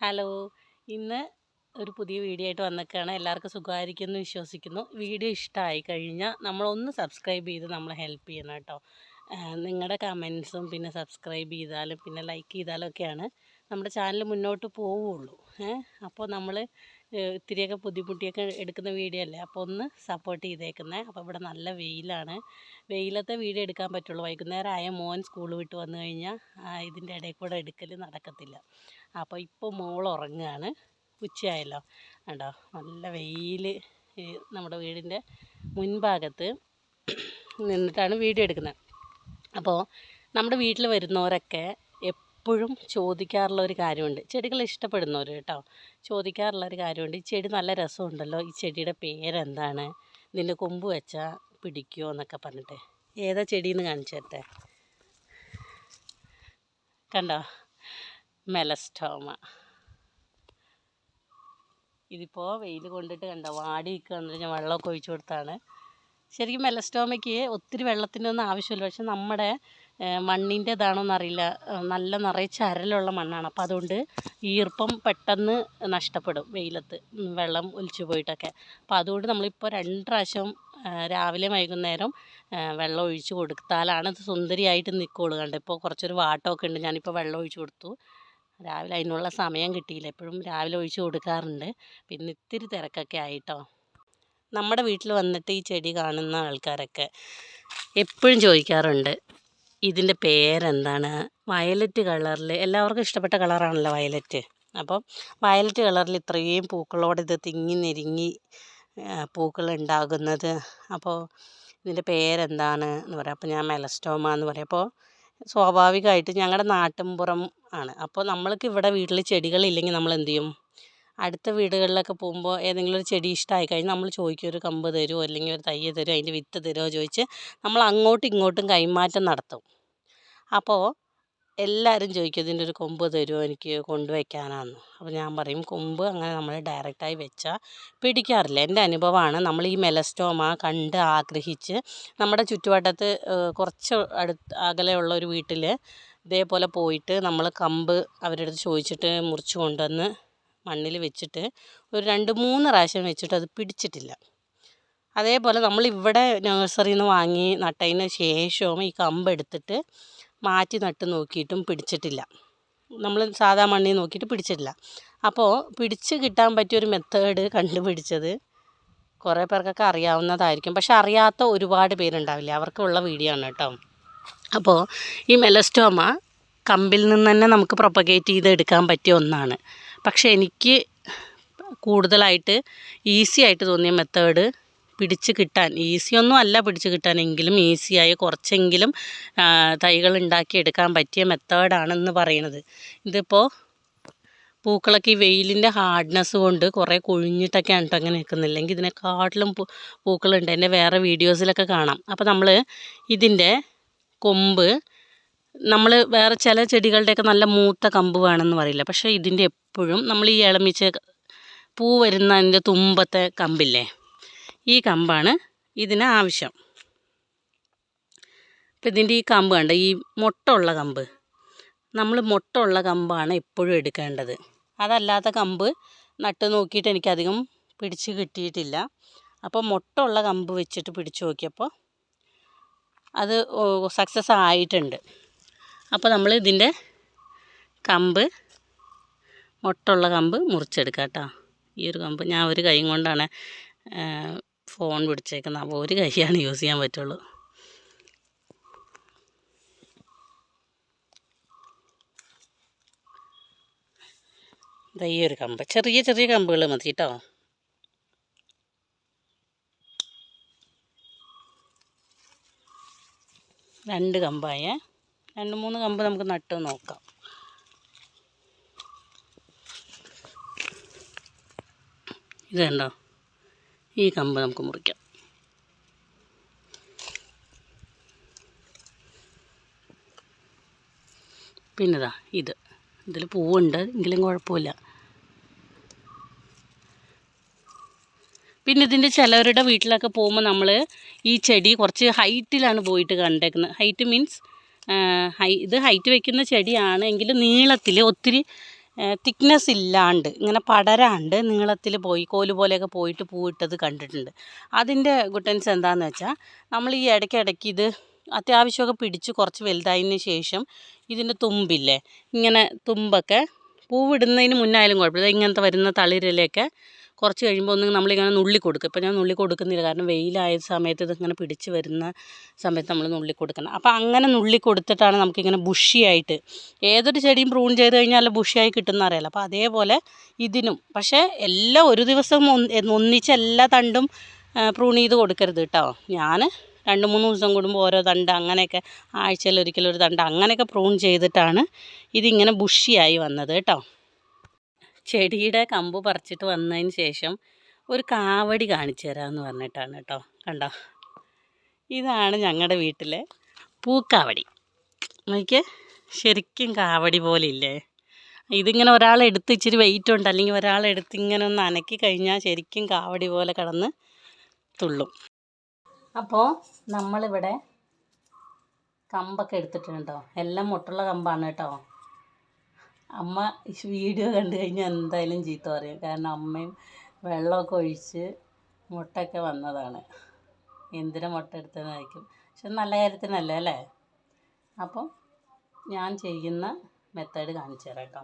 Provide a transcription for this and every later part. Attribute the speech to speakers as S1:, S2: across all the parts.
S1: Hello. ഇന്ന് ഒരു പുതിയ വീഡിയോ ആയിട്ട് വന്നേക്കാണ് എല്ലാവർക്കും സുഖമായിരിക്കുമെന്ന് വിശ്വസിക്കുന്നു. വീഡിയോ ഇഷ്ടമായി കഴിഞ്ഞാൽ നമ്മളൊന്ന് സബ്സ്ക്രൈബ് ചെയ്ത് നമ്മളെ ഹെൽപ്പ് ചെയ്യണം കേട്ടോ. നിങ്ങളുടെ കമൻസും പിന്നെ സബ്സ്ക്രൈബ് ചെയ്താലും പിന്നെ ലൈക്ക് ചെയ്താലും ഒക്കെയാണ് നമ്മുടെ ചാനൽ മുന്നോട്ട് പോവുള്ളൂ. അപ്പോൾ നമ്മൾ ഇത്തിരിയൊക്കെ ബുദ്ധിമുട്ടിയൊക്കെ എടുക്കുന്ന വീഡിയോ അല്ലേ? അപ്പോൾ ഒന്ന് സപ്പോർട്ട് ചെയ്തേക്കുന്നത് അപ്പോൾ ഇവിടെ നല്ല വെയിലാണ്. വെയിലത്തെ വീഡിയോ എടുക്കാൻ പറ്റുള്ളൂ. വൈകുന്നേരം ആയ മോൻ സ്കൂൾ വിട്ട് വന്നു കഴിഞ്ഞാൽ ഇതിന്റെ ഇടയിൽ കൂടെ എടുക്കൽ നടക്കത്തില്ല. അപ്പോൾ ഇപ്പോൾ മോൾ ഉറങ്ങുകയാണ് ഉച്ചയായല്ലോ. കണ്ടോ? നല്ല വെയിൽ നമ്മുടെ വീടിന്റെ മുൻഭാഗത്ത് നിന്നിട്ടാണ് വീഡിയോ എടുക്കുന്നത്. അപ്പോൾ നമ്മുടെ വീട്ടിൽ വരുന്നവരൊക്കെ എപ്പോഴും ചോദിക്കാറുള്ള ഒരു കാര്യമുണ്ട്. ചെടികൾ ഇഷ്ടപ്പെടുന്നവർ കേട്ടോ ചോദിക്കാറുള്ള ഒരു കാര്യമുണ്ട്. ഈ ചെടി നല്ല രസമുണ്ടല്ലോ ഈ ചെടിയുടെ പേരെന്താണ്? നിന്റെ കൊമ്പ് വെച്ചാൽ പിടിക്കുമോ എന്നൊക്കെ പറഞ്ഞിട്ട്. ഏതാ ചെടിയെന്ന് കാണിച്ചു തരട്ടെ? കണ്ടോ? മെലസ്റ്റോമ. ഇതിപ്പോൾ വെയിൽ കൊണ്ടിട്ട് കണ്ടോ വാടി നിൽക്കുക ഞാൻ വെള്ളമൊക്കെ ഒഴിച്ചു കൊടുത്താണ് ശരിക്കും മെലസ്റ്റോമയ്ക്ക് ഒത്തിരി വെള്ളത്തിന്റെ ഒന്നും ആവശ്യമില്ല പക്ഷെ നമ്മുടെ മണ്ണിന്റെതാണോന്നറിയില്ല നല്ല നിറയെ ചരലുള്ള മണ്ണാണ്. അപ്പോൾ അതുകൊണ്ട് ഈർപ്പം പെട്ടെന്ന് നഷ്ടപ്പെടും വെയിലത്ത് വെള്ളം ഒലിച്ചു പോയിട്ടൊക്കെ. അപ്പോൾ അതുകൊണ്ട് നമ്മളിപ്പോൾ രണ്ട് പ്രാവശ്യം രാവിലെ വൈകുന്നേരം വെള്ളം ഒഴിച്ചു കൊടുത്താലാണ് ഇത് സുന്ദരിയായിട്ട് നിൽക്കുകയുള്ളൂ കണ്ടോ ഇപ്പോൾ കുറച്ചൊരു വാട്ടമൊക്കെ ഉണ്ട്. ഞാനിപ്പോൾ വെള്ളം ഒഴിച്ചു കൊടുത്തു. രാവിലെ അതിനുള്ള സമയം കിട്ടിയില്ല. എപ്പോഴും രാവിലെ ഒഴിച്ചു കൊടുക്കാറുണ്ട്. പിന്നെ ഇത്തിരി തിരക്കൊക്കെ ആയിട്ടോ. നമ്മുടെ വീട്ടിൽ വന്നിട്ട് ഈ ചെടി കാണുന്ന ആൾക്കാരൊക്കെ എപ്പോഴും ചോദിക്കാറുണ്ട് ഇതിന്റെ പേരെന്താണ്? വയലറ്റ് കളറിൽ എല്ലാവർക്കും ഇഷ്ടപ്പെട്ട കളറാണല്ലോ വയലറ്റ്. അപ്പം വയലറ്റ് കളറിൽ ഇത്രയും പൂക്കളോടെ ഇത് തിങ്ങി നെരുങ്ങി പൂക്കൾ ഉണ്ടാകുന്നത് അപ്പോൾ ഇതിന്റെ പേരെന്താണ് എന്ന് പറയാം. അപ്പോൾ ഞാൻ മെലസ്റ്റോമ എന്ന് പറയും. അപ്പോൾ സ്വാഭാവികമായിട്ട് ഞങ്ങളുടെ നാട്ടിൻപുറം ആണ്. അപ്പോൾ നമ്മൾക്ക് ഇവിടെ വീട്ടിൽ ചെടികളില്ലെങ്കിൽ നമ്മൾ എന്ത് ചെയ്യും? അടുത്ത വീടുകളിലൊക്കെ പോകുമ്പോൾ ഏതെങ്കിലും ഒരു ചെടി ഇഷ്ടമായി കഴിഞ്ഞാൽ നമ്മൾ ചോദിക്കും ഒരു കമ്പ് തരുമോ അല്ലെങ്കിൽ ഒരു തയ്യ് തരുമോ അതിന്റെ വിത്ത് തരുമോ ചോദിച്ച് നമ്മൾ അങ്ങോട്ടും ഇങ്ങോട്ടും കൈമാറ്റം നടത്തും. അപ്പോൾ എല്ലാവരും ചോദിക്കും ഇതിന്റെ ഒരു കൊമ്പ് തരുമോ എനിക്ക് കൊണ്ടുവയ്ക്കാനാന്ന്. അപ്പോൾ ഞാൻ പറയും കൊമ്പ് അങ്ങനെ നമ്മൾ ഡയറക്റ്റായി വെച്ചാൽ പിടിക്കാറില്ല. എന്റെ അനുഭവമാണ് നമ്മൾ ഈ മെലസ്റ്റോമ കണ്ട് ആഗ്രഹിച്ച് നമ്മുടെ ചുറ്റുവട്ടത്ത് കുറച്ച് അടുത്ത് അകലെയുള്ള ഒരു വീട്ടിൽ ഇതേപോലെ പോയിട്ട് നമ്മൾ കമ്പ് അവരുടെ അടുത്ത് ചോദിച്ചിട്ട് മുറിച്ച് കൊണ്ടുവന്ന് മണ്ണിൽ വെച്ചിട്ട് ഒരു രണ്ട് മൂന്ന് പ്രാവശ്യം വെച്ചിട്ട് അത് പിടിച്ചിട്ടില്ല. അതേപോലെ നമ്മൾ ഇവിടെ നഴ്സറിയിൽ നിന്ന് വാങ്ങി നട്ടതിന് ശേഷവും ഈ കമ്പ് എടുത്തിട്ട് മാറ്റി നട്ട് നോക്കിയിട്ടും പിടിച്ചിട്ടില്ല. നമ്മൾ സാധാ മണ്ണിൽ നോക്കിയിട്ട് പിടിച്ചിട്ടില്ല. അപ്പോൾ പിടിച്ച് കിട്ടാൻ പറ്റിയൊരു മെത്തേഡ് കണ്ടുപിടിച്ചത് കുറേ പേർക്കൊക്കെ അറിയാവുന്നതായിരിക്കും. പക്ഷെ അറിയാത്ത ഒരുപാട് പേരുണ്ടാവില്ല? അവർക്കുള്ള വീഡിയോ ആണ് കേട്ടോ. അപ്പോൾ ഈ മെലസ്റ്റോമ കമ്പിൽ നിന്ന് തന്നെ നമുക്ക് പ്രൊപ്പഗേറ്റ് ചെയ്ത് എടുക്കാൻ പറ്റിയ ഒന്നാണ്. പക്ഷേ എനിക്ക് കൂടുതലായിട്ട് ഈസി ആയിട്ട് തോന്നിയ മെത്തേഡ് പിടിച്ച് കിട്ടാൻ ഈസിയൊന്നും അല്ല പിടിച്ച് കിട്ടാനെങ്കിലും ഈസിയായി കുറച്ചെങ്കിലും തൈകൾ ഉണ്ടാക്കിയെടുക്കാൻ പറ്റിയ മെത്തേഡാണെന്ന് പറയുന്നത്. ഇതിപ്പോൾ പൂക്കളൊക്കെ ഈ വെയിലിന്റെ ഹാർഡ്നെസ് കൊണ്ട് കുറേ കൊഴിഞ്ഞിട്ടൊക്കെയാണ് കേട്ടോ അങ്ങനെ നിൽക്കുന്നില്ലെങ്കിൽ ഇതിനെക്കാട്ടിലും പൂക്കളുണ്ട്. എന്റെ വേറെ വീഡിയോസിലൊക്കെ കാണാം. അപ്പോൾ നമ്മൾ ഇതിന്റെ കൊമ്പ് നമ്മൾ വേറെ ചില ചെടികളുടെയൊക്കെ നല്ല മൂത്ത കമ്പ് വേണമെന്ന് പറയില്ല. പക്ഷേ ഇതിന്റെ എപ്പോഴും നമ്മൾ ഈ ഇളമിച്ച് പൂ വരുന്നതിന്റെ തുമ്പത്തെ കമ്പില്ലേ? ഈ കമ്പാണ് ഇതിന് ആവശ്യം. അപ്പം ഇതിന്റെ ഈ കമ്പ് കണ്ട? ഈ മുട്ടുള്ള കമ്പ്. നമ്മൾ മുട്ടുള്ള കമ്പാണ് എപ്പോഴും എടുക്കേണ്ടത്. അതല്ലാത്ത കമ്പ് നട്ട് നോക്കിയിട്ട് എനിക്കധികം പിടിച്ച് കിട്ടിയിട്ടില്ല. അപ്പോൾ മുട്ടുള്ള കമ്പ് വെച്ചിട്ട് പിടിച്ച് നോക്കിയപ്പോൾ അത് സക്സസ് ആയിട്ടുണ്ട്. അപ്പോൾ നമ്മൾ ഇതിന്റെ കമ്പ് മുട്ടുള്ള കമ്പ് മുറിച്ചെടുക്കാം കേട്ടോ ഈ ഒരു കമ്പ് ഞാൻ ഒരു കൈ കൊണ്ടാണ് ഫോൺ പിടിച്ചേക്കുന്നത് അപ്പോൾ ഒരു കൈയാണ് യൂസ് ചെയ്യാൻ പറ്റുള്ളൂ. ഈ ഒരു കമ്പ് ചെറിയ ചെറിയ കമ്പുകൾ മതി കേട്ടോ. രണ്ട് കമ്പായേ. രണ്ട് മൂന്ന് കമ്പ് നമുക്ക് നട്ട് നോക്കാം. ഇത് കണ്ടോ? ഈ കമ്പ് നമുക്ക് മുറിക്കാം. പിന്നെതാ ഇത്. ഇതിൽ പൂവുണ്ട് എങ്കിലും കുഴപ്പമില്ല. പിന്നെ ഇതിന്റെ ചിലവരുടെ വീട്ടിലൊക്കെ പോകുമ്പോൾ നമ്മൾ ഈ ചെടി കുറച്ച് ഹൈറ്റിലാണ് പോയിട്ട് കണ്ടേക്കുന്നത്. ഹൈറ്റ് മീൻസ് ഹൈ ഇത് ഹൈറ്റ് വെക്കുന്ന ചെടിയാണ് എങ്കിലും നീളത്തിൽ ഒത്തിരി തിക്നെസ് ഇല്ലാണ്ട് ഇങ്ങനെ പടരാണ്ട് നീളത്തിൽ പോയി കോൽ പോലെയൊക്കെ പോയിട്ട് പൂവിട്ടത് കണ്ടിട്ടുണ്ട്. അതിന്റെ ഗുട്ടൻസ് എന്താണെന്ന് വെച്ചാൽ നമ്മൾ ഈ ഇടയ്ക്കിടയ്ക്ക് ഇത് അത്യാവശ്യമൊക്കെ പിടിച്ച് കുറച്ച് വലുതായതിന് ശേഷം ഇതിന്റെ തുമ്പില്ലേ ഇങ്ങനെ തുമ്പൊക്കെ പൂവിടുന്നതിന് മുന്നായാലും കുഴപ്പമില്ല. ഇങ്ങനത്തെ വരുന്ന തളിരിലയൊക്കെ കുറച്ച് കഴിയുമ്പോൾ ഒന്ന് നമ്മളിങ്ങനെ നുള്ളി കൊടുക്കും ഇപ്പം ഞാൻ നുള്ളി കൊടുക്കുന്നില്ല കാരണം വെയിലായ സമയത്ത് ഇതിങ്ങനെ പിടിച്ച് വരുന്ന സമയത്ത് നമ്മൾ നുള്ളി കൊടുക്കണം അപ്പോൾ അങ്ങനെ നുള്ളി കൊടുത്തിട്ടാണ് നമുക്കിങ്ങനെ ബുഷിയായിട്ട് ഏതൊരു ചെടിയും പ്രൂൺ ചെയ്ത് കഴിഞ്ഞാൽ ബുഷിയായി കിട്ടുന്ന അറിയാലോ. അപ്പോൾ അതേപോലെ ഇതിനും. പക്ഷേ എല്ലാ ഒരു ദിവസം ഒന്ന് ഒന്നിച്ച് എല്ലാ തണ്ടും പ്രൂൺ ചെയ്ത് കൊടുക്കരുത് കേട്ടോ. ഞാൻ രണ്ട് മൂന്ന് ദിവസം കൂടുമ്പോൾ ഓരോ തണ്ട് അങ്ങനെയൊക്കെ ആഴ്ചയിൽ ഒരിക്കലും ഒരു തണ്ട് അങ്ങനെയൊക്കെ പ്രൂൺ ചെയ്തിട്ടാണ് ഇതിങ്ങനെ ബുഷിയായി വന്നത് കേട്ടോ. ചെടിയുടെ കമ്പ് പറിച്ചിട്ട് വന്നതിന് ശേഷം ഒരു കാവടി കാണിച്ചു തരാമെന്ന് പറഞ്ഞിട്ടാണ് കേട്ടോ. കണ്ടോ? ഇതാണ് ഞങ്ങളുടെ വീട്ടിലെ പൂക്കാവടി. നോക്കിയേ ശരിക്കും കാവടി പോലെ ഇല്ലേ ഇതിങ്ങനെ ഒരാൾ എടുത്ത് ഇച്ചിരി വെയിറ്റ് ഉണ്ട്. അല്ലെങ്കിൽ ഒരാൾ എടുത്ത് ഇങ്ങനെ ഒന്ന് അനക്കി കഴിഞ്ഞാൽ ശരിക്കും കാവടി പോലെ കിടന്ന് തുള്ളും. അപ്പോൾ നമ്മളിവിടെ കമ്പൊക്കെ എടുത്തിട്ടുണ്ട് എല്ലാം മുട്ടുള്ള കമ്പാണ് കേട്ടോ. അമ്മ വീഡിയോ കണ്ടു കഴിഞ്ഞാൽ എന്തായാലും ചീത്ത പറയും. കാരണം അമ്മയും വെള്ളമൊക്കെ ഒഴിച്ച് മുട്ടയൊക്കെ വന്നതാണ്. എന്തിനാ മുട്ട എടുത്തതായിരിക്കും പക്ഷെ നല്ല കാര്യത്തിനല്ലേ അല്ലേ? അപ്പം ഞാൻ ചെയ്യുന്ന മെത്തേഡ് കാണിച്ചു തരാം കേട്ടോ.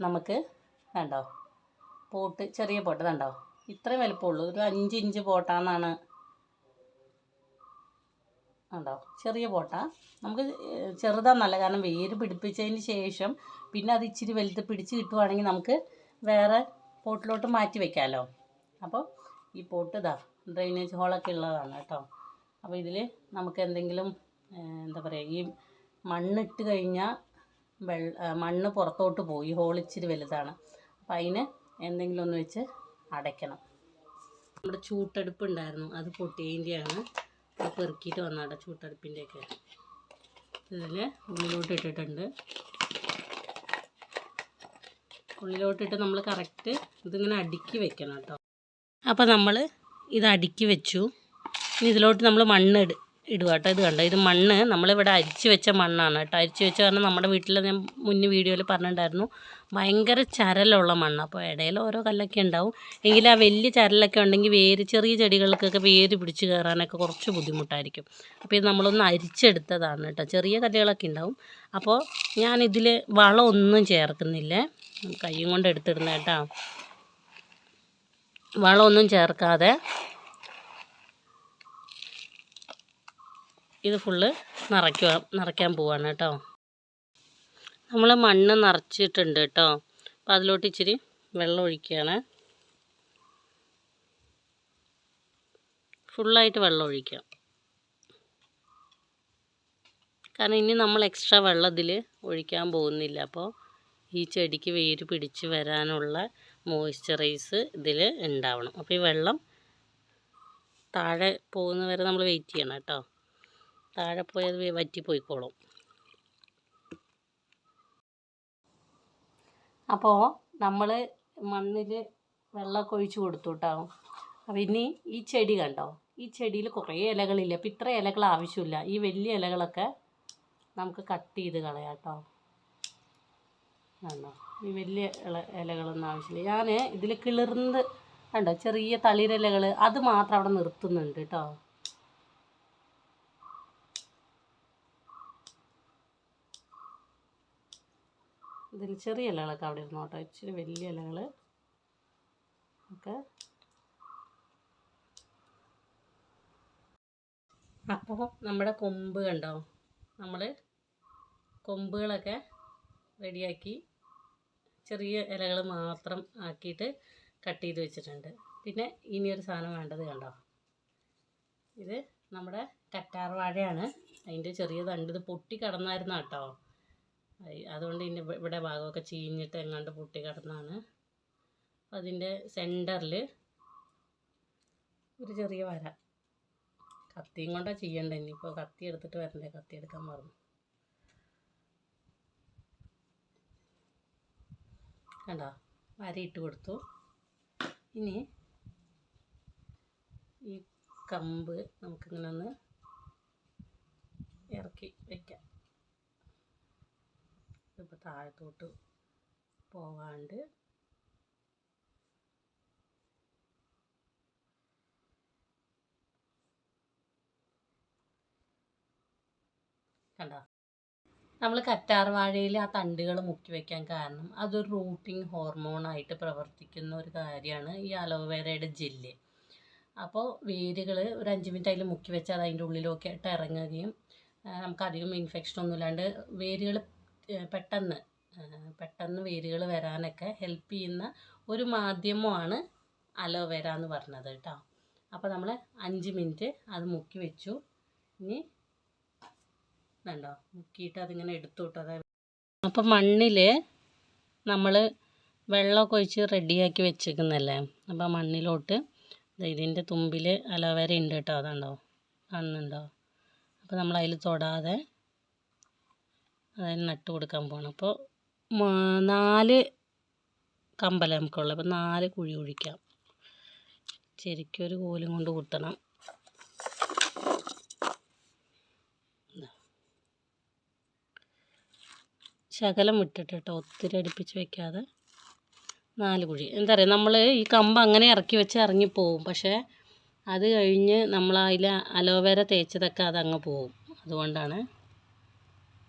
S1: നമുക്ക് കണ്ടോ? പോട്ട് ചെറിയ പോട്ട് കണ്ടോ? ഇത്രയും വലുപ്പമുള്ളൂ. ഒരു അഞ്ച് ഇഞ്ച് പോട്ടാന്നാണ് ഉണ്ടോ ചെറിയ പോട്ട നമുക്ക് ചെറുതാണ് നല്ല കാരണം വേര് പിടിപ്പിച്ചതിന് ശേഷം പിന്നെ അത് ഇച്ചിരി വലുത് പിടിച്ച് കിട്ടുവാണെങ്കിൽ നമുക്ക് വേറെ പോട്ടിലോട്ട് മാറ്റി വെക്കാമല്ലോ അപ്പോൾ ഈ പോട്ട് ഇതാ ഡ്രെയിനേജ് ഹോളൊക്കെ ഉള്ളതാണ് കേട്ടോ. അപ്പോൾ ഇതിൽ നമുക്ക് എന്തെങ്കിലും എന്താ പറയുക ഈ മണ്ണിട്ട് കഴിഞ്ഞാൽ വെള്ള മണ്ണ് പുറത്തോട്ട് പോയി ഹോൾ ഇച്ചിരി വലുതാണ്. അപ്പം അതിന് എന്തെങ്കിലും ഒന്ന് വെച്ച് അടയ്ക്കണം. നമ്മുടെ ചൂട്ടെടുപ്പ് ഉണ്ടായിരുന്നു. അത് പൊട്ടിയതിന്റെയാണ്. പെറുക്കിയിട്ട് വന്നാട്ടെ ചൂട്ടടുപ്പിന്റെയൊക്കെ. ഇതിൽ ഉള്ളിലോട്ട് ഇട്ടിട്ടുണ്ട്. ഉള്ളിലോട്ടിട്ട് നമ്മൾ കറക്റ്റ് ഇതിങ്ങനെ അടുക്കി വെക്കണം കേട്ടോ. അപ്പോൾ നമ്മൾ ഇത് അടുക്കി വെച്ചു. ഇനി ഇതിലോട്ട് നമ്മൾ മണ്ണ് ഇടുക ഇത് കണ്ടോ? ഇത് മണ്ണ്. നമ്മളിവിടെ അരിച്ച് വെച്ച മണ്ണാണ് കേട്ടോ. അരിച്ച് വെച്ച കാരണം നമ്മുടെ വീട്ടിൽ ഞാൻ മുന്നേ വീഡിയോയിൽ പറഞ്ഞിട്ടുണ്ടായിരുന്നു. ഭയങ്കര ചരലുള്ള മണ്ണ്. അപ്പോൾ ഇടയിൽ ഓരോ കല്ലൊക്കെ ഉണ്ടാവും. എങ്കിൽ ആ വലിയ ചരലൊക്കെ ഉണ്ടെങ്കിൽ വേര് ചെറിയ ചെടികൾക്കൊക്കെ വേര് പിടിച്ച് കയറാനൊക്കെ കുറച്ച് ബുദ്ധിമുട്ടായിരിക്കും. അപ്പോൾ ഇത് നമ്മളൊന്ന് അരിച്ചെടുത്തതാണ് കേട്ടോ. ചെറിയ കല്ലുകളൊക്കെ ഉണ്ടാവും. അപ്പോൾ ഞാനിതിൽ വളമൊന്നും ചേർക്കുന്നില്ല. കൈയും കൊണ്ട് എടുത്തിടുന്ന കേട്ടോ. വളമൊന്നും ചേർക്കാതെ ഇത് ഫുള്ള് നിറയ്ക്കുക നിറയ്ക്കാൻ പോവാണ് കേട്ടോ. നമ്മൾ മണ്ണ് നിറച്ചിട്ടുണ്ട് കേട്ടോ. അപ്പോൾ അതിലോട്ട് ഇച്ചിരി വെള്ളം ഒഴിക്കുകയാണ്. ഫുള്ളായിട്ട് വെള്ളം ഒഴിക്കാം. കാരണം ഇനി നമ്മൾ എക്സ്ട്രാ വെള്ളം ഇതിൽ ഒഴിക്കാൻ പോകുന്നില്ല. അപ്പോൾ ഈ ചെടിക്ക് വേര് പിടിച്ച് വരാനുള്ള മോയ്സ്ചറൈസ് ഇതിൽ ഉണ്ടാവണം. അപ്പോൾ ഈ വെള്ളം താഴെ പോകുന്നവരെ നമ്മൾ വെയിറ്റ് ചെയ്യണം കേട്ടോ. താഴെ പോയത് വറ്റിപ്പോയിക്കോളും അപ്പോൾ നമ്മൾ മണ്ണിൽ വെള്ളമൊക്കെ ഒഴിച്ച് കൊടുത്തു കേട്ടോ അപ്പോൾ ഇനി ഈ ചെടി കണ്ടോ? ഈ ചെടിയിൽ കുറേ ഇലകളില്ല? അപ്പം ഇത്ര ഇലകൾ ആവശ്യമില്ല. ഈ വലിയ ഇലകളൊക്കെ നമുക്ക് കട്ട് ചെയ്ത് കളയാം കേട്ടോ. കണ്ടോ? ഈ വലിയ ഇല ഇലകളൊന്നും ആവശ്യമില്ല. ഞാൻ ഇതിൽ കിളിർന്ന് കണ്ടോ? ചെറിയ തളിരിലകൾ അത് മാത്രം അവിടെ നിർത്തുന്നുണ്ട് കേട്ടോ. ഇതിൽ ചെറിയ ഇലകളൊക്കെ അവിടെ ഇരുന്നോട്ടോ ഇച്ചിരി വലിയ ഇലകൾ ഒക്കെ. അപ്പോൾ നമ്മുടെ കൊമ്പ് കണ്ടോ? നമ്മൾ കൊമ്പുകളൊക്കെ റെഡിയാക്കി ചെറിയ ഇലകൾ മാത്രം ആക്കിയിട്ട് കട്ട് ചെയ്ത് വെച്ചിട്ടുണ്ട്. പിന്നെ ഇനിയൊരു സാധനം വേണ്ടത് കണ്ടോ? ഇത് നമ്മുടെ കറ്റാർവാഴയാണ്. അതിന്റെ ചെറിയ തണ്ട് ഇത് പൊട്ടി കിടന്നായിരുന്നു കേട്ടോ അതുകൊണ്ട് ഇതിന്റെ ഇവിടെ ഭാഗമൊക്കെ ചീഞ്ഞിട്ട് എങ്ങാണ്ട് പൊട്ടി കിടന്നാണ്. അതിന്റെ സെന്ററിൽ ഒരു ചെറിയ വര. കത്തിയും കൊണ്ടാണ് ചെയ്യേണ്ടത് ഇനിയിപ്പോൾ കത്തി എടുത്തിട്ട് വരണ്ടേ? കത്തി എടുക്കാൻ പറഞ്ഞു കണ്ടോ? വരയിട്ട് കൊടുത്തു. ഇനി ഈ കമ്പ് നമുക്കിങ്ങനെ ഒന്ന് ഇറക്കി വയ്ക്കാം ഇപ്പോൾ താഴത്തോട്ട് പോകാണ്ട് കണ്ടോ? നമ്മൾ കറ്റാർ വാഴയിൽ ആ തണ്ടുകൾ മുക്കി വെക്കാൻ കാരണം അതൊരു റൂട്ടിങ് ഹോർമോണായിട്ട് പ്രവർത്തിക്കുന്ന ഒരു കാര്യമാണ് ഈ അലോവേരയുടെ ജെല്ല്. അപ്പോൾ വേരുകൾ ഒരു അഞ്ച് മിനിറ്റ് അതിൽ മുക്കി വെച്ചാൽ അത് അതിന്റെ ഉള്ളിലൊക്കെ ആയിട്ട് ഇറങ്ങുകയും നമുക്ക് അധികം ഇൻഫെക്ഷൻ ഒന്നും ഇല്ലാണ്ട് വേരുകൾ പെട്ടെന്ന് പെട്ടെന്ന് വേരുകൾ വരാനൊക്കെ ഹെൽപ്പ് ചെയ്യുന്ന ഒരു മാധ്യമമാണ് അലോവേര എന്ന് പറഞ്ഞത് കേട്ടോ. അപ്പോൾ നമ്മൾ അഞ്ച് മിനിറ്റ് അത് മുക്കി വെച്ചു. ഇനി കണ്ടോ മുക്കിയിട്ട് അതിങ്ങനെ എടുത്തു അതായത് അപ്പം മണ്ണിൽ നമ്മൾ വെള്ളമൊക്കെ ഒഴിച്ച് റെഡിയാക്കി വെച്ചേക്കുന്നല്ലേ അപ്പം മണ്ണിലോട്ട് ഇതിന്റെ തുമ്പിൽ അലോവേര ഉണ്ട് കേട്ടോ അതുണ്ടോ കാണുന്നുണ്ടോ അപ്പോൾ നമ്മൾ അതിൽ തൊടാതെ അതായത് നട്ട് കൊടുക്കാൻ പോകണം അപ്പോൾ നാല് കമ്പല നമുക്കുള്ളത്. അപ്പോൾ നാല് കുഴി കുഴിക്കാം ശരിക്കും ഒരു കോലും കൊണ്ട് കുത്തണം. ശകലം വിട്ടിട്ട് കേട്ടോ ഒത്തിരി അടുപ്പിച്ച് വെക്കാതെ നാല് കുഴി. എന്താ പറയുക നമ്മൾ ഈ കമ്പ് അങ്ങനെ ഇറക്കി വെച്ച് ഇറങ്ങിപ്പോവും പക്ഷേ അത് കഴിഞ്ഞ് നമ്മൾ അതിൽ അലോവേര തേച്ചതൊക്കെ അതങ്ങ് പോവും. അതുകൊണ്ടാണ്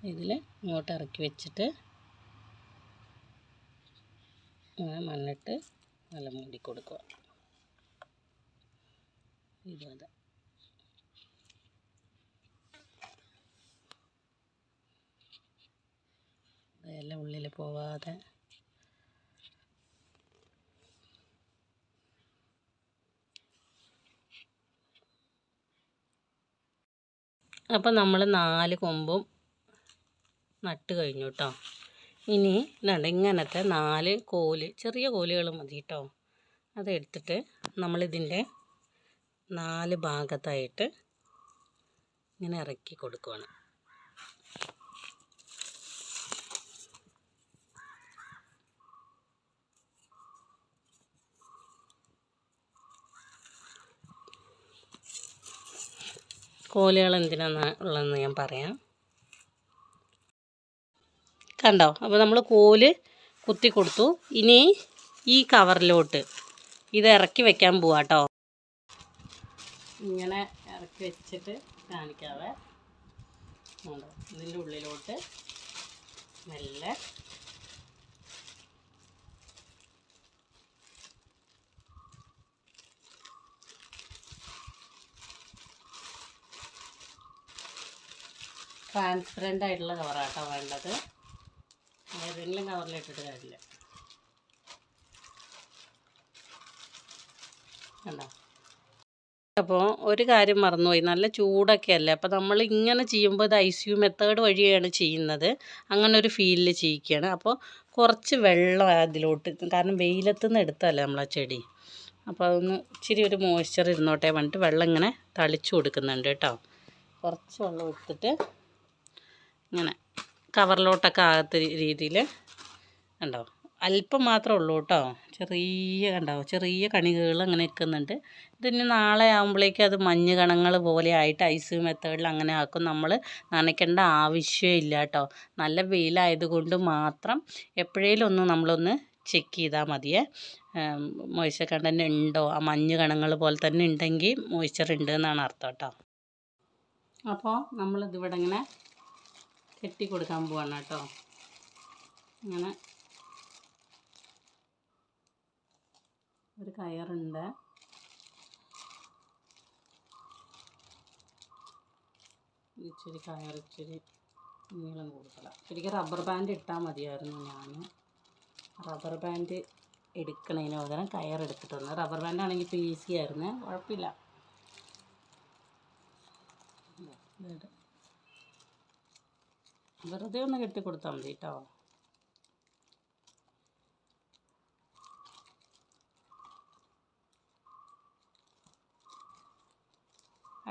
S1: ഇതിൽ ഇങ്ങോട്ട് ഇറക്കി വെച്ചിട്ട് അങ്ങനെ മണ്ണിട്ട് നല്ല മൂടി കൊടുക്കുക. ഇരുപത്. അതെല്ലാം ഉള്ളിൽ പോവാതെ അപ്പം നമ്മൾ നാല് കൊമ്പും നട്ട് കഴിഞ്ഞു കേട്ടോ ഇനി ഇതാണ് ഇങ്ങനത്തെ നാല് കോൽ ചെറിയ കോലുകൾ മതി കേട്ടോ അതെടുത്തിട്ട് നമ്മളിതിന്റെ നാല് ഭാഗത്തായിട്ട് ഇങ്ങനെ ഇറക്കി കൊടുക്കുകയാണ് കോലുകൾ എന്തിനാണ് ഉള്ളതെന്ന് ഞാൻ പറയാം. കണ്ടോ? അപ്പോൾ നമ്മൾ കോൽ കുത്തി കൊടുത്തു. ഇനി ഈ കവറിലോട്ട് ഇത് ഇറക്കി വെക്കാൻ പോവാട്ടോ ഇങ്ങനെ ഇറക്കി വെച്ചിട്ട് കാണിക്കാവേ. ഇതിന്റെ ഉള്ളിലോട്ട് നല്ല ട്രാൻസ്പെറന്റ് ആയിട്ടുള്ള കവറാട്ടോ വേണ്ടത്. ഏതെങ്കിലും കവറിലിട്ടിട്ട് കാര്യമില്ല. കണ്ടോ? അപ്പോൾ ഒരു കാര്യം മറന്നുപോയി. നല്ല ചൂടൊക്കെ അല്ലേ? അപ്പോൾ നമ്മൾ ഇങ്ങനെ ചെയ്യുമ്പോൾ ഇത് ഐ സി യു മെത്തേഡ് വഴിയാണ് ചെയ്യുന്നത്. അങ്ങനെ ഒരു ഫീലിൽ ചെയ്യിക്കുകയാണ്. അപ്പോൾ കുറച്ച് വെള്ളം അതിലോട്ട് കാരണം വെയിലത്ത് നിന്ന് എടുത്തല്ലേ നമ്മൾ ആ ചെടി? അപ്പോൾ അതൊന്ന് ഇച്ചിരി ഒരു മോയ്സ്ചർ ഇരുന്നോട്ടെ പറഞ്ഞിട്ട് വെള്ളം ഇങ്ങനെ തളിച്ചു കൊടുക്കുന്നുണ്ട് കേട്ടോ. കുറച്ച് വെള്ളം എടുത്തിട്ട് ഇങ്ങനെ കവറിലോട്ടൊക്കെ ആകത്ത രീതിയിൽ കണ്ടോ? അല്പം മാത്രമേ ഉള്ളൂ കേട്ടോ. ചെറിയ കണ്ടോ? ചെറിയ കണികകൾ അങ്ങനെ നിൽക്കുന്നുണ്ട്. ഇതിന് നാളെ ആകുമ്പോഴേക്കും അത് മഞ്ഞ് കണങ്ങൾ പോലെ ആയിട്ട് ഐസ് മെത്തേഡിൽ അങ്ങനെ ആക്കും. നമ്മൾ നനയ്ക്കേണ്ട ആവശ്യമില്ല കേട്ടോ. നല്ല വെയിലായതുകൊണ്ട് മാത്രം എപ്പോഴേലും ഒന്ന് നമ്മളൊന്ന് ചെക്ക് ചെയ്താൽ മതിയേ. മോയ്സ്ചർ കണ്ടന്റ് ഉണ്ടോ? ആ മഞ്ഞ് കണങ്ങൾ പോലെ തന്നെ ഉണ്ടെങ്കിൽ മോയ്സ്ചർ ഉണ്ട് എന്നാണ് അർത്ഥം കേട്ടോ. അപ്പോൾ നമ്മളിതിവിടെ ഇങ്ങനെ കെട്ടി കൊടുക്കാൻ പോവാണ് കേട്ടോ. ഇങ്ങനെ ഒരു കയറുണ്ട്. ഇച്ചിരി കയർ ഇച്ചിരി നീളം കൂടുതലാണ് ശരിക്കും റബ്ബർ ബാൻഡ് ഇട്ടാൽ മതിയായിരുന്നു ഞാൻ. റബ്ബർ ബാൻഡ് എടുക്കണതിന് പകരം കയർ എടുത്തിട്ട് റബ്ബർ ബാൻഡ് ആണെങ്കിൽ ഇപ്പോൾ ഈസി ആയിരുന്നു. കുഴപ്പമില്ല. വെറുതെ ഒന്ന് കെട്ടി കൊടുത്താൽ മതി കേട്ടോ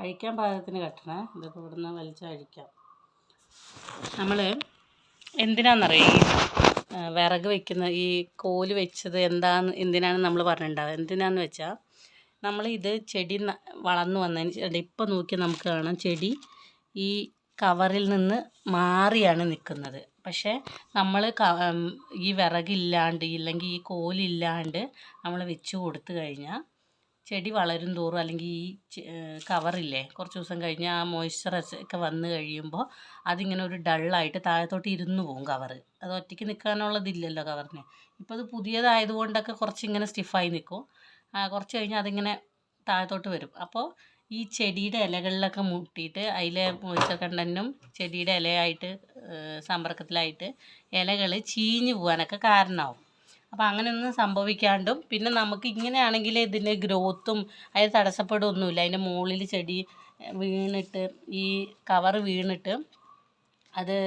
S1: അഴിക്കാൻ പാകത്തിന് കെട്ടണേ. ഇതൊക്കെ ഇവിടുന്ന് വലിച്ച് അഴിക്കാം. നമ്മൾ എന്തിനാണെന്നറിയാം വിറക് വെക്കുന്ന ഈ കോൽ വെച്ചത് എന്താന്ന് എന്തിനാണ് നമ്മൾ പറഞ്ഞിട്ടുണ്ടാവുക. എന്തിനാന്ന് വെച്ചാൽ നമ്മൾ ഇത് ചെടി വളർന്നു വന്നതിന് ഇപ്പം നോക്കി നമുക്ക് കാണാം ചെടി ഈ കവറിൽ നിന്ന് മാറിയാണ് നിൽക്കുന്നത്. പക്ഷേ നമ്മൾ ഈ വിറകില്ലാണ്ട് ഇല്ലെങ്കിൽ ഈ കോലില്ലാണ്ട് നമ്മൾ വെച്ച് കൊടുത്തു കഴിഞ്ഞാൽ ചെടി വളരും തോറും അല്ലെങ്കിൽ ഈ കവറില്ലേ കുറച്ച് ദിവസം കഴിഞ്ഞ് ആ മോയ്സ്ചറസ് ഒക്കെ വന്നു കഴിയുമ്പോൾ അതിങ്ങനെ ഒരു ഡള്ളായിട്ട് താഴത്തോട്ട് ഇരുന്ന് പോകും കവറ്. അത് ഒറ്റയ്ക്ക് നിൽക്കാനുള്ളതില്ലല്ലോ കവറിന്. ഇപ്പോൾ അത് പുതിയതായതുകൊണ്ടൊക്കെ കുറച്ച് ഇങ്ങനെ സ്റ്റിഫായി നിൽക്കും. കുറച്ച് കഴിഞ്ഞാൽ അതിങ്ങനെ താഴത്തോട്ട് വരും. അപ്പോൾ ഈ ചെടിയുടെ ഇലകളിലൊക്കെ മുട്ടിയിട്ട് അതിലെ മോയ്സ്ചർ കണ്ടന്റും ചെടിയുടെ ഇലയായിട്ട് സമ്പർക്കത്തിലായിട്ട് ഇലകൾ ചീഞ്ഞു പോകാനൊക്കെ കാരണമാവും. അപ്പോൾ അങ്ങനെയൊന്നും സംഭവിക്കാണ്ടും പിന്നെ നമുക്ക് ഇങ്ങനെയാണെങ്കിൽ ഇതിന്റെ ഗ്രോത്തും അതിന് തടസ്സപ്പെടുകയൊന്നുമില്ല അതിന്റെ മുകളിൽ ചെടി വീണിട്ട് ഈ കവർ വീണിട്ട് അത്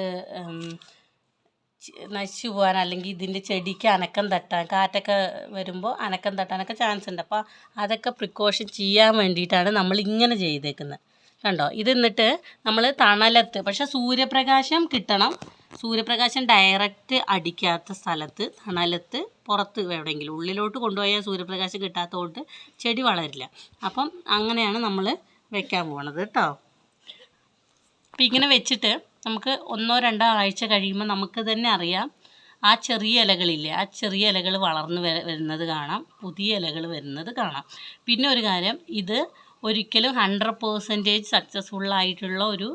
S1: നശിച്ചു പോകാൻ അല്ലെങ്കിൽ ഇതിന്റെ ചെടിക്ക് അനക്കം തട്ടാൻ കാറ്റൊക്കെ വരുമ്പോൾ അനക്കം തട്ടാനൊക്കെ ചാൻസ് ഉണ്ട്. അപ്പോൾ അതൊക്കെ പ്രിക്കോഷൻ ചെയ്യാൻ വേണ്ടിയിട്ടാണ് നമ്മൾ ഇങ്ങനെ ചെയ്തേക്കുന്നത്. കണ്ടോ? ഇത് എന്നിട്ട് നമ്മൾ തണലത്ത് പക്ഷേ സൂര്യപ്രകാശം കിട്ടണം. സൂര്യപ്രകാശം ഡയറക്റ്റ് അടിക്കാത്ത സ്ഥലത്ത് തണലത്ത് പുറത്ത് എവിടെയെങ്കിലും ഉള്ളിലോട്ട് കൊണ്ടുപോയാൽ സൂര്യപ്രകാശം കിട്ടാത്തതുകൊണ്ട് ചെടി വളരില്ല. അപ്പം അങ്ങനെയാണ് നമ്മൾ വെക്കാൻ പോണത് കേട്ടോ. അപ്പം ഇങ്ങനെ വെച്ചിട്ട് നമുക്ക് ഒന്നോ രണ്ടോ ആഴ്ച കഴിയുമ്പോൾ നമുക്ക് തന്നെ അറിയാം. ആ ചെറിയ ഇലകളില്ലേ ആ ചെറിയ ഇലകൾ വളർന്നു വരുന്നത് കാണാം. പുതിയ ഇലകൾ വരുന്നത് കാണാം. പിന്നെ ഒരു കാര്യം ഇത് ഒരിക്കലും ഹൺഡ്രഡ് പേഴ്സന്റേജ് സക്സസ്ഫുൾ ആയിട്ടുള്ള ഒരു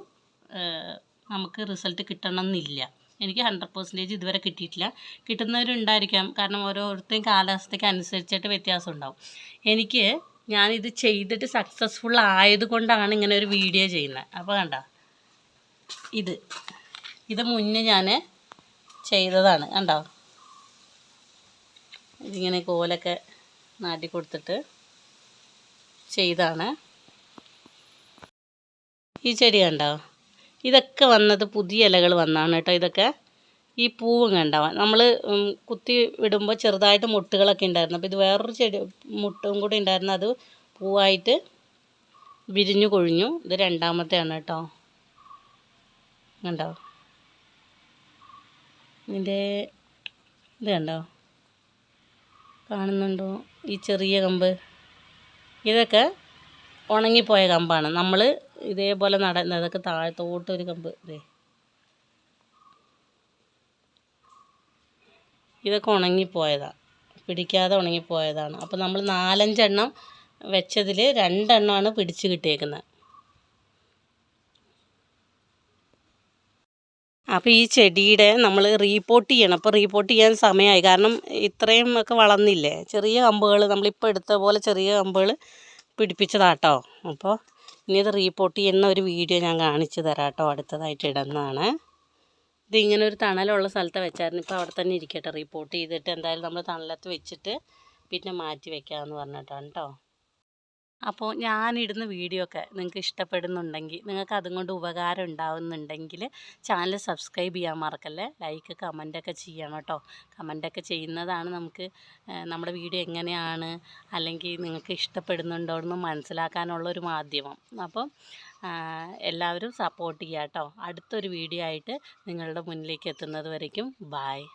S1: നമുക്ക് റിസൾട്ട് കിട്ടണമെന്നില്ല. എനിക്ക് ഹൺഡ്രഡ് പേഴ്സന്റേജ് ഇതുവരെ കിട്ടിയിട്ടില്ല. കിട്ടുന്നവരുണ്ടായിരിക്കാം. കാരണം ഓരോരുത്തരും കാലാവസ്ഥയ്ക്ക് അനുസരിച്ചിട്ട് വ്യത്യാസം ഉണ്ടാവും എനിക്ക് ഞാനിത് ചെയ്തിട്ട് സക്സസ്ഫുൾ ആയതുകൊണ്ടാണ് ഇങ്ങനെ ഒരു വീഡിയോ ചെയ്യുന്നത്. അപ്പോൾ കണ്ട? ഇത്. ഇത് മുന്നേ ഞാൻ ചെയ്തതാണ് കണ്ടോ? ഇതിങ്ങനെ കോലൊക്കെ നാട്ടി കൊടുത്തിട്ട് ചെയ്താണ്. ഈ ചെടി കണ്ടോ? ഇതൊക്കെ വന്നത് പുതിയ ഇലകൾ വന്നാണ് കേട്ടോ ഇതൊക്കെ. ഈ പൂവും കണ്ടോ? നമ്മൾ കുത്തി വിടുമ്പോൾ ചെറുതായിട്ട് മുട്ടുകളൊക്കെ ഉണ്ടായിരുന്നു. അപ്പോൾ ഇത് വേറൊരു ചെടി മുട്ടും കൂടി ഉണ്ടായിരുന്നു. അത് പൂവായിട്ട് വിരിഞ്ഞു കൊഴിഞ്ഞു. ഇത് രണ്ടാമത്തെയാണ് കേട്ടോ. കണ്ടോ? ഇതിന്റെ ഇത് കണ്ടോ? കാണുന്നുണ്ടോ? ഈ ചെറിയ കമ്പ്. ഇതൊക്കെ ഉണങ്ങിപ്പോയ കമ്പാണ്. നമ്മൾ ഇതേപോലെ നടന്ന ഇതൊക്കെ താഴത്തോട്ട് ഒരു കമ്പ്. ഇതേ ഇതൊക്കെ ഉണങ്ങിപ്പോയതാണ് പിടിക്കാതെ ഉണങ്ങിപ്പോയതാണ്. അപ്പോൾ നമ്മൾ നാലഞ്ചെണ്ണം വെച്ചതിൽ രണ്ടെണ്ണമാണ് പിടിച്ച് കിട്ടിയേക്കുന്നത് അപ്പോൾ ഈ ചെടിയുടെ നമ്മൾ റീപോർട്ട് ചെയ്യണം. അപ്പോൾ റീപോർട്ട് ചെയ്യാൻ സമയമായി. കാരണം ഇത്രയും ഒക്കെ വളർന്നില്ലേ? ചെറിയ കമ്പുകൾ നമ്മളിപ്പോൾ എടുത്ത പോലെ ചെറിയ കമ്പുകൾ പിടിപ്പിച്ചതാട്ടോ. അപ്പോൾ ഇനി ഇത് റീപോർട്ട് ചെയ്യുന്ന ഒരു വീഡിയോ ഞാൻ കാണിച്ചു തരാം കേട്ടോ അടുത്തതായിട്ട് ഇടുന്നതാണ്. ഇത് ഇങ്ങനെ ഒരു തണലുള്ള സ്ഥലത്ത് വെച്ചായിരുന്നു. ഇപ്പോൾ അവിടെ തന്നെ ഇരിക്കട്ടെ. റിപ്പോർട്ട് ചെയ്തിട്ട് എന്തായാലും നമ്മൾ തണലത്ത് വെച്ചിട്ട് പിന്നെ മാറ്റി വെക്കാമെന്ന് പറഞ്ഞിട്ടാണ് കേട്ടോ അപ്പോൾ ഞാനിടുന്ന വീഡിയോ ഒക്കെ നിങ്ങൾക്ക് ഇഷ്ടപ്പെടുന്നുണ്ടെങ്കിൽ നിങ്ങൾക്ക് അതും കൊണ്ട് ഉപകാരം ഉണ്ടാവുന്നുണ്ടെങ്കിൽ ചാനൽ സബ്സ്ക്രൈബ് ചെയ്യാൻ മറക്കല്ലേ? ലൈക്ക് കമന്റൊക്കെ ചെയ്യണം കേട്ടോ. കമന്റൊക്കെ ചെയ്യുന്നതാണ് നമുക്ക് നമ്മുടെ വീഡിയോ എങ്ങനെയാണ് അല്ലെങ്കിൽ നിങ്ങൾക്ക് ഇഷ്ടപ്പെടുന്നുണ്ടോ എന്ന് മനസ്സിലാക്കാനുള്ള ഒരു മാധ്യമം. അപ്പം എല്ലാവരും സപ്പോർട്ട് ചെയ്യുക കേട്ടോ. അടുത്തൊരു വീഡിയോ ആയിട്ട് നിങ്ങളുടെ മുന്നിലേക്ക് എത്തുന്നത് വരയ്ക്കും ബായ്